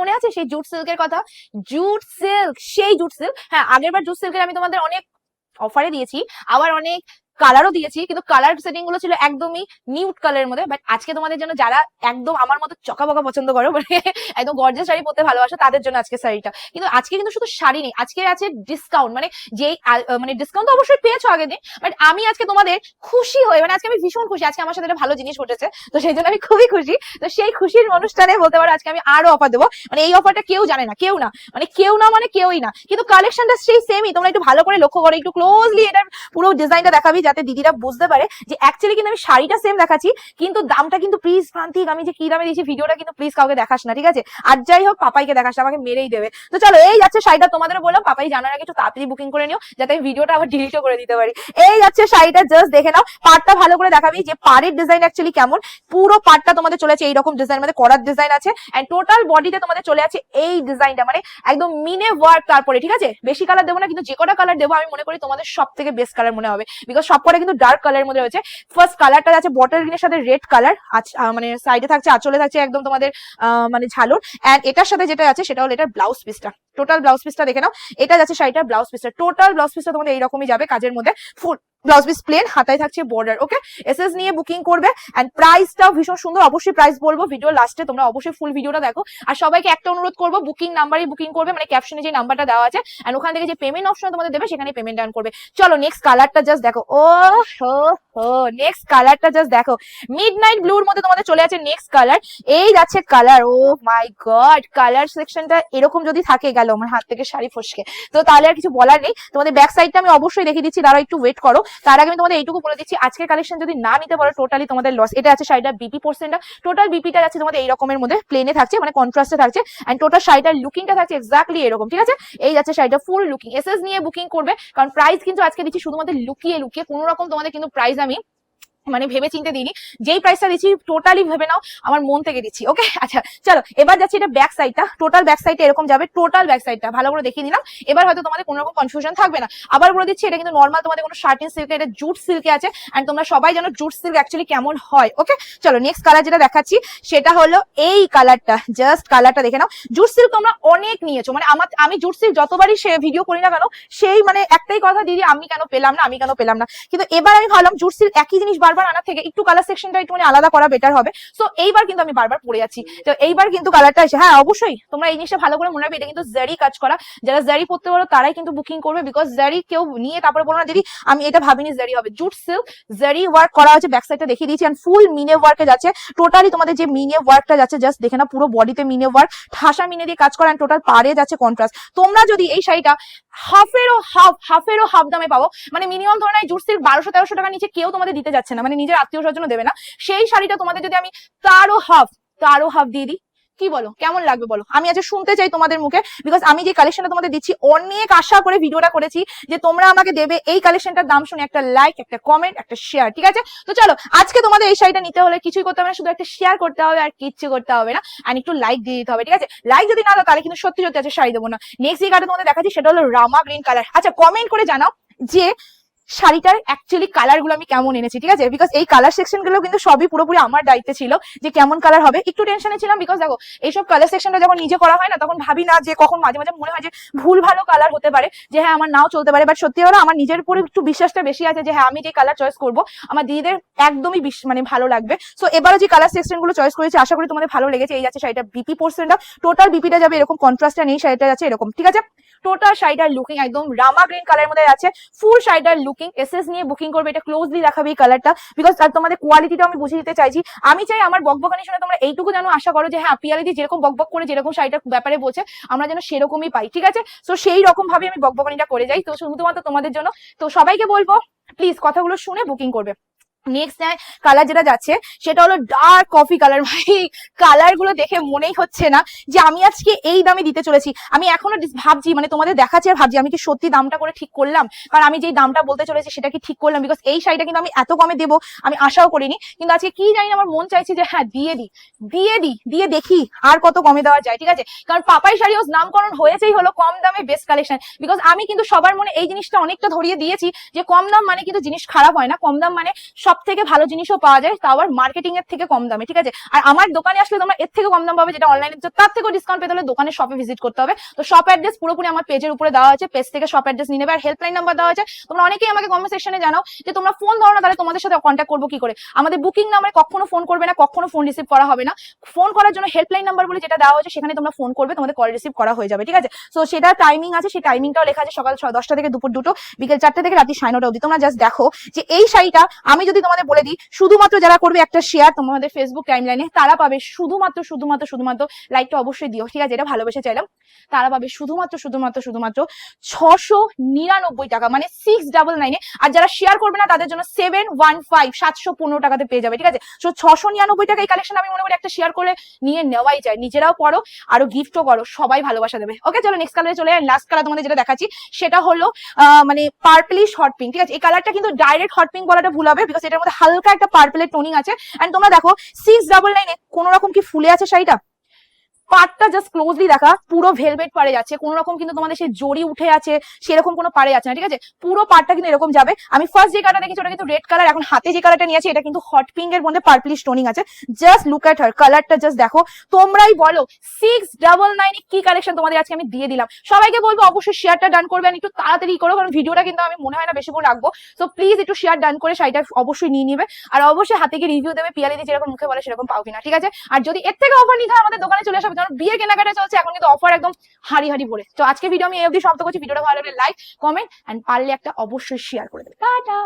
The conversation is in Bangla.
মনে আছে? সেই জুট সিল্কের কথা? জুট সিল্ক, সেই জুট সিল্ক। হ্যাঁ আগেরবার জুট সিল্কের আমি তোমাদের অনেক অফারে দিয়েছি। আবার অনেক কালারও দিয়েছি, কিন্তু কালার সেটিংগুলো ছিল একদমই নিউট কালারের মধ্যে বাট আজকে তোমাদের জন্য যারা একদম আমার মতো চকাবকা পছন্দ করো মানে একদম গর্জেস শাড়ি পরতে ভালোবাসো, তাদের জন্য আজকে শাড়িটা। কিন্তু আজকে কিন্তু শুধু শাড়ি নেই, আজকে আছে ডিসকাউন্ট মানে যেই মানে ডিসকাউন্ট তো অবশ্যই পেয়েছ আগের দিন বাট আমি আজকে তোমাদের খুশি হয়ে মানে আজকে আমি ভীষণ খুশি, আজকে আমার সাথে একটা ভালো জিনিস ঘটেছে, তো সেই জন্য আমি খুবই খুশি, তো সেই খুশির অনুষ্ঠানে বলতে পারো আজকে আমি আরও অফার দেবো মানে এই অফারটা কেউ জানে না, কেউ না মানে কেউ না মানে কেউই না, কিন্তু কালেকশনটা সেই সেমই তোমরা একটু ভালো করে লক্ষ্য করো, একটু ক্লোজলি এটার পুরো ডিজাইনটা দেখাবি যাতে দিদিরা বুঝতে পারে যে অ্যাকচুয়ালি কিন্তু আমি শাড়িটা সেম দেখাচ্ছি, কিন্তু দামটা কিন্তু প্লিজ প্রান্তিক, আমি যে কি দামে দিয়েছি ভিডিওটা কিন্তু প্লিজ কাউকে দেখাস না, ঠিক আছে? আর যাই হোক, পাপাইকে দেখাস, আমাকে মেরেই দেবে। তো চলো, এই যাচ্ছে শাড়িটা তোমাদের বললাম, পাপাই জানার আগে একটু তাড়াতাড়ি বুকিং করে নিও, যাতে আমি ভিডিওটা আবার ডিলিটও করে দিতে পারি। এই যাচ্ছে শাড়িটা জাস্ট দেখে নাও পাটটা ভালো করে দেখাবি যে পাড়ের ডিজাইন অ্যাকচুয়ালি কেমন। পুরো পাটটা তোমাদের চলে আছে এইরকম ডিজাইন মানে করার ডিজাইন আছে এন্ড টোটাল বডিতে তোমাদের চলে আছে এই ডিজাইনটা মানে একদম মিনে ওয়ার্ক তারপরে, ঠিক আছে? বেশি কালার দেবো না, কিন্তু যে কটা কালার দেবো, আমি মনে করি তোমাদের সব থেকে বেস্ট কালার মনে হবে। বিকজ সব কটা কিন্তু ডার্ক কালারের মধ্যে রয়েছে। ফার্স্ট কালারটা আছে বটল গ্রিনের সাথে রেড কালার মানে সাইডে থাকছে, আঁচলে থাকছে একদম তোমাদের মানে ঝালুর। অ্যান্ড এটার সাথে যেটা আছে সেটা হলো এটার ব্লাউজ পিসটা টোটাল ব্লাউজ পিসটা দেখে নাও। এটা যাচ্ছে শাড়িটার ব্লাউজ পিসটা টোটাল ব্লাউজ পিসটা তোমাদের এইরকমই যাবে কাজের মধ্যে। ফুল ব্লাউজ পিস প্লেন হাতায় থাকছে বর্ডার ওকে এসএস নিয়ে বুকিং করবে এন্ড প্রাইসটাও ভীষণ সুন্দর, অবশ্যই প্রাইস বলব ভিডিও লাস্টে তোমরা অবশ্যই ফুল ভিডিওটা দেখো। আর সবাইকে একটা অনুরোধ করব বুকিং নাম্বারই বুকিং করবে মানে ক্যাপশনে যে নাম্বারটা দেওয়া আছে এন্ড ওখান থেকে যে পেমেন্ট অপশন তোমাদের দেবে, সেখানে পেমেন্ট ডান করবে। চলো নেক্সট কালারটা জাস্ট দেখো। ও হো হো নেক্সট কালারটা জাস্ট দেখো। মিড নাইট ব্লুর মধ্যে তোমাদের চলে আছে নেক্সট কালার এই যাচ্ছে colour oh my god colour সেকশনটা এরকম যদি থাকে গেল, আমার হাত থেকে শাড়ি ফসকে। তো তাহলে আর কিছু বলার নেই। তোমাদের ব্যাক সাইডটা আমি অবশ্যই দেখিয়ে দিচ্ছি, দাঁড়াও একটু ওয়েট করো। তার আগে আমি তোমাদের এইটুকু বলে দিচ্ছি, আজকের কালেকশন যদি না নিতে পারো টোটালি তোমাদের লস এটা আছে শাড়িটা বিপি পোর্সেন্টটা টোটাল বিপিটা আছে তোমাদের এইরকমের মধ্যে প্লেনে থাকছে মানে কন্ট্রাস্টে থাকছে অ্যান্ড টোটাল শাড়িটার লুকিংটা থাকছে এক্স্যাক্টলি এরকম, ঠিক আছে? এই যাচ্ছে শাড়িটা ফুল লুকিং এসএস নিয়ে বুকিং করবে, কারণ প্রাইস কিন্তু আজকে দিচ্ছি শুধুমাত্র লুকিয়ে লুকিয়ে কোনো রকম তোমাদের কিন্তু প্রাইস আমি মানে ভেবে চিন্তে দিইনি। যেই প্রাইসটা দিচ্ছি টোটালি ভেবে নাও, আমার মন থেকে দিচ্ছি ওকে আচ্ছা চলো, এবার যাচ্ছি এটা ব্যাক সাইডটা টোটাল ব্যাক সাইডটা এরকম যাবে টোটাল ব্যাক সাইডটা ভালো করে দেখিয়ে দিলাম এবার হয়তো তোমাদের কোনো রকম কনফিউশন থাকবে না। আবার বলে দিচ্ছি, এটা কিন্তু নর্মাল তোমাদের কোনো শার্টিন সিল্কে এটা জুট সিল্কে আছে। এন্ড তোমরা সবাই জানো জুট সিল্ক অ্যাকচুয়ালি কেমন হয় ওকে চলো নেক্সট কালার যেটা দেখাচ্ছি, সেটা হলো এই কালারটা জাস্ট কালারটা দেখে নাও। জুট সিল্ক তোমরা অনেক নিয়েছো। মানে আমার, আমি জুট সিল্ক যতবারই সে ভিডিও করি না কেন, সেই মানে একটাই কথা, দিদি, আমি কেন পেলাম না, আমি কেন পেলাম না। কিন্তু এবার আমি ভাবলাম জুট সিল্ক একই জিনিস বারবার আনার থেকে একটু কালার সেকশনটা একটু মানে আলাদা করা বেটার হবে। সো এইবার কিন্তু আমি বারবার পড়ে যাচ্ছি তো এইবার কিন্তু কালারটা এসে হ্যাঁ অবশ্যই, তোমরা এই জিনিসটা ভালো করে মনে রাখবে, এটা কিন্তু জারি কাজ করা। যারা জারি পড়তে পারো, তারাই কিন্তু বুকিং করবে বিকজ জারি কেউ নিয়ে তারপরে বলো না, দিদি, আমি এটা ভাবিনি জারি হবে। জুট সিল্ক জারি ওয়ার্ক করা হয়েছে ব্যাক সাইডটা দেখিয়ে দিয়েছি অ্যান্ড ফুল মিনে ওয়ার্কে যাচ্ছে। টোটালি তোমাদের যে মিনে ওয়ার্কটা যাচ্ছে জাস্ট দেখে না পুরো বডিতে মিনে ওয়ার্ক ঠাসা মিনে দিয়ে কাজ করা অ্যান্ড টোটাল পারে যাচ্ছে কন্ট্রাস্ট তোমরা যদি এই শাড়িটা হাফেরও হাফ হাফেরও হাফ দামে পাবো মানে মিনিমাম ধরো না জুট সিল্ক বারোশো তেরোশো টাকা নিচে কেউ তোমাদের দিতে যাচ্ছে না। মানে নিজের আত্মীয় স্বজন দেবে না। সেই শাড়িটা তোমাদের যদি আমি তারও হাফ তারও হাফ দিয়ে দিই, কি বলো? কেমন লাগবে বলো? আমি আজ শুনতে চাই তোমাদের মুখে বিকজ আমি যে কালেকশনটা তোমাদের দিচ্ছি, অনেক আশা করে ভিডিওটা করেছি যে তোমরা আমাকে দেবে এই কালেকশনটার দাম শুনে একটা লাইক একটা কমেন্ট একটা শেয়ার ঠিক আছে? তো চলো, আজকে তোমাদের এই শাড়িটা নিতে হলে কিছুই করতে হবে না, শুধু একটা শেয়ার করতে হবে আর কিচ্ছু করতে হবে না আর একটু লাইক দিয়ে দিতে হবে, ঠিক আছে? লাইক যদি না দাও, তাহলে কিন্তু সত্যি সত্যি আছে শাড়ি দেবো না। নেক্সট যে কার্ডে তোমাদের দেখাচ্ছি, সেটা হলো রামা গ্রিন কালার আচ্ছা কমেন্ট করে জানাও যে শাড়িটার অ্যাকচুয়ালি কালারগুলো আমি কেমন এনেছি, ঠিক আছে? বিকজ এই কালার সেকশনগুলো কিন্তু সবই পুরোপুরি আমার দায়িত্বে ছিল যে কেমন কালার হবে। একটু টেনশনে ছিলাম বিকজ দেখো, এইসব কালার সেকশনটা যখন নিজে করা হয় না, তখন ভাবি না যে কখন মাঝে মাঝে মনে হয় যে ভুল ভালো কালার হতে পারে, যে হ্যাঁ আমার নাও চলতে পারে। বাট সত্যি হলো আমার নিজের উপরে একটু বিশ্বাসটা বেশি আছে যে হ্যাঁ আমি যে কালার চয়েস করব, আমার দিদিদের একদমই মানে ভালো লাগবে। সো এবারে যে কালার সেকশনগুলো চয়েস করেছি, আশা করি তোমাদের ভালো লেগেছে। এই যাচ্ছে শাড়িটা বিপি পোর্সেন্টটা টোটাল বিপিটা যাবে এরকম কন্ট্রাস্টটা নেই, শাড়িটা যাচ্ছে এরকম, ঠিক আছে? টোটাল শাড়িটার লুকিং একদম রামা গ্রিন কালার মধ্যে আছে। ফুল শাড়িটার লুকিং এসএস নিয়ে বুকিং করবে, এটা ক্লোজলি দেখাবে এই কালারটা বিকজ তোমাদের কোয়ালিটিটা আমি বুঝিয়ে দিতে চাইছি। আমি চাই আমার বকবকানি শুনে তোমরা এইটুকু যেন আশা করো যে হ্যাঁ পিয়ালিদি যেরকম বকবক করে, যেরকম শাড়িটার ব্যাপারে বলছে, আমরা যেন সেরকমই পাই, ঠিক আছে? তো সেই রকম ভাবে আমি বকবকানিটা করে যাই। তো শুধুমাত্র তোমাদের জন্য। তো সবাইকে বলব প্লিজ কথাগুলো শুনে বুকিং করবে। নেক্সট কালার যেটা যাচ্ছে, সেটা হলো ডার্ক কফি কালার ভাই কালারগুলো দেখে মনেই হচ্ছে না যে আমি আজকে এই দামে দিতে চলেছি। আমি এখনও ভাবছি মানে তোমাদের দেখাচ্ছি আর ভাবছি আমি কি সত্যি দামটা করে ঠিক করলাম? কারণ আমি যেই দামটা বলতে চলেছি সেটা কি ঠিক করলাম? বিকজ এই শাড়িটা কিন্তু আমি এত কমে দেবো, আমি আশাও করিনি। কিন্তু আজকে কি জানি আমার মন চাইছে যে হ্যাঁ দিয়ে দিই। দিয়ে দিই, দিয়ে দেখি আর কত কমে দেওয়া যায়, ঠিক আছে? কারণ পাপাই শাড়ি হাউস নামকরণ হয়েছেই হলো কম দামে বেস্ট কালেকশন বিকজ আমি কিন্তু সবার মনে এই জিনিসটা অনেকটা ধরিয়ে দিয়েছি যে কম দাম মানে কিন্তু জিনিস খারাপ হয় না। কম দাম মানে সব থেকে ভালো জিনিসও পাওয়া যায়, তাও আবার মার্কেটিং এর থেকে কম দামে, ঠিক আছে? আর আমার দোকানে আসলে তোমরা এর থেকে কম দাম পাবে যেটা অনলাইনে তার থেকেও ডিসকাউন্ট পেতে হলে দোকানে শপে ভিজিট করতে হবে। তো শপ অ্যাড্রেস পুরোপুরি আমার পেজের উপরে দেওয়া আছে পেজ থেকে শপ অ্যাড্রেস নিয়ে নেবে, আর হেল্পলাইন নাম্বার দেওয়া আছে। তোমরা অনেকেই আমাকে কমেন্ট সেকশনে জানাও যে তোমরা ফোন ধরো না, তাহলে তোমাদের সাথে কন্ট্যাক্ট করব কি করে? আমাদের বুকিং নাম্বারে কখনো ফোন করবে না, কখনো ফোন রিসিভ করা হবে না। ফোন করার জন্য হেল্পলাইন নাম্বার বলে যেটা দেওয়া হয়েছে, সেখানে তোমরা ফোন করবে, তোমাদের কল রিসিভ করা হয়ে যাবে, ঠিক আছে? তো সেটা টাইমিং আছে, সেই টাইমিংটাও লেখা আছে সকাল দশটা থেকে দুপুর দুটো, বিকেল চারটে থেকে রাত্রি সাড়ে নটা অবধি। তোমরা জাস্ট দেখো যে এই শাড়িটা আমি যদি তোমাদের বলে দিই, শুধুমাত্র যারা করবে একটা শেয়ার তোমাদের ফেসবুক টাইম লাইনে তারা পাবে শুধুমাত্র শুধুমাত্র শুধুমাত্র লাইকটা অবশ্যই দিও, ঠিক আছে? এটা ভালোবেসে চাইলাম। তারা পাবে শুধুমাত্র শুধুমাত্র শুধুমাত্র ছশো নিরানব্বই টাকা মানে সিক্স ডাবল নাইনে আর যারা শেয়ার করবে না, তাদের জন্য সেভেন ওয়ান ফাইভ সাতশো পনেরো টাকাতে পেয়ে যাবে, ঠিক আছে? তো ছশো নিরানব্বই টাকা এই কালেকশন আমি মনে করি একটা শেয়ার করে নিয়ে নেওয়াই যায়। নিজেরাও পড়ো আরও গিফটও করো, সবাই ভালোবাসা দেবে। ওকে চলো নেক্সট কালারে চলে লাস্ট কালার তোমাদের যেটা দেখাচ্ছি, সেটা হলো মানে পার্পলিশ হট পিঙ্ক ঠিক আছে? এই কালারটা কিন্তু ডাইরেক্ট হট পিঙ্ক বলাটা ভুল হবে বিকজ এটার মধ্যে হালকা একটা পার্পেলের টোনিং আছে। এন্ড তোমরা দেখো সিক্স ডাবল নাইনে কোনো রকম কি ফুলে আছে শাড়িটা? পাটটা জাস্ট ক্লোজলি দেখা, পুরো ভেলভেট পাড়ে যাচ্ছে, কোনো রকম কিন্তু তোমাদের সেই জড়ি উঠে আছে, সেরকম কোনো পাড়ে যাচ্ছে না, ঠিক আছে? পুরো পাটটা কিন্তু এরকম যাবে। আমি ফার্স্ট যে কালারটা দেখেছি ওটা কিন্তু রেড কালার এখন হাতে যে কালারটা নিয়েছি, এটা কিন্তু হট পিঙ্ক এর মধ্যে পার্পলি স্টোনিং আছে। জাস্ট লুক এট হার কালারটা জাস্ট দেখো। তোমরাই বলো সিক্স ডাবল নাইন কি কালেকশন তোমাদের আজকে আমি দিয়ে দিলাম? সবাইকে বলব, অবশ্যই শেয়ারটা ডান করবে আর একটু তাড়াতাড়ি করো কারণ ভিডিওটা কিন্তু আমি মনে হয় না বেশিক্ষণ রাখব। তো প্লিজ একটু শেয়ার ডান করে শাড়িটা অবশ্যই নিয়ে নিবে। আর অবশ্যই হাতে গিয়ে রিভিউ দেবে পিয়ালি দিয়ে যেরকম মুখে বলে সেরকম পাও কিনা, ঠিক আছে? আর যদি এর থেকে অফার নিতে হয়, আমাদের দোকানে চলে আসবে কারণ বিয়ে কেনাকাটা চলছে, এখন কিন্তু অফার একদম হাড়ি হাড়ি ভরে। তো আজকে ভিডিও আমি এই অবধি সমাপ্ত করছি। ভিডিওটা ভালো লাগলে লাইক কমেন্ট এন্ড পারলে একটা অবশ্যই শেয়ার করে দেবে। টাটা!